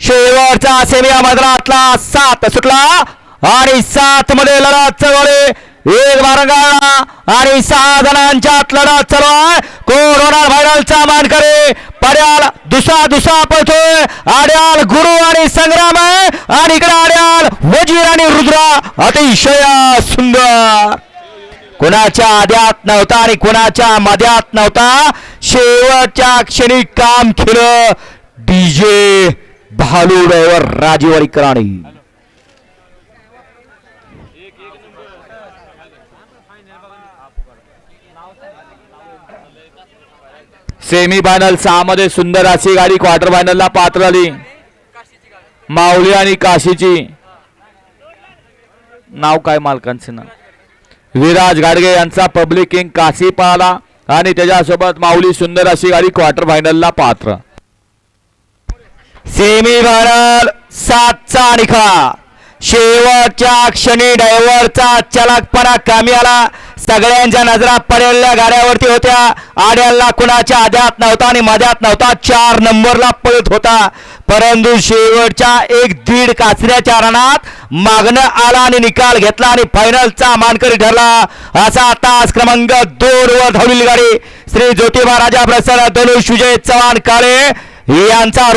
शेवटचा सेमी या सात सुटला आणि सात मध्ये लढत चढवली एक बारंगाळा आणि सहा जणांच्यात लढत चालू आहे कोण होणार फायनलचा मानकरी पड्याल दुसरा दुसरा पळतोय. आड्याल गुरु आणि संग्राम आहे. आणि इकडे आड्याल वजीर आणि रुद्रा. अतिशय सुंदर. कोणाच्या आद्यात नव्हता आणि कोणाच्या मध्यात नव्हता. शेवटच्या क्षणी काम केलं डीजे. भालू ड्रायव्हर राजेवाडी कराणी. सेमी फायनल सहा मध्ये सुंदर अशी गाडी क्वार्टर फायनलला पात्र आली माऊली आणि काशीची. नाव काय मालकांचे ना विराज गाडगे यांचा पब्लिक किंग काशी पळाला आणि त्याच्यासोबत माऊली सुंदर अशी गाडी क्वार्टर फायनलला पात्र. सेमी फायनल सातचा निखा शेवटच्या क्षणी डायव्हरचा चलाकपणा कामी आला. सगळ्यांच्या नजरा पडलेल्या गाड्यावरती होत्या. आड्याला कुणाच्या आध्यात नव्हता आणि मध्यात नव्हता. चार नंबरला पळत होता. परंतु शेवटच्या एक दीड काचऱ्याच्या रणात मागणं आला आणि निकाल घेतला आणि फायनलचा मानकरी ठरला. असा तास क्रमांक दोन वर धावलेली गाडी. श्री ज्योतिबा राजा प्रसन्न धनुष विजय चव्हाण काळे यांचा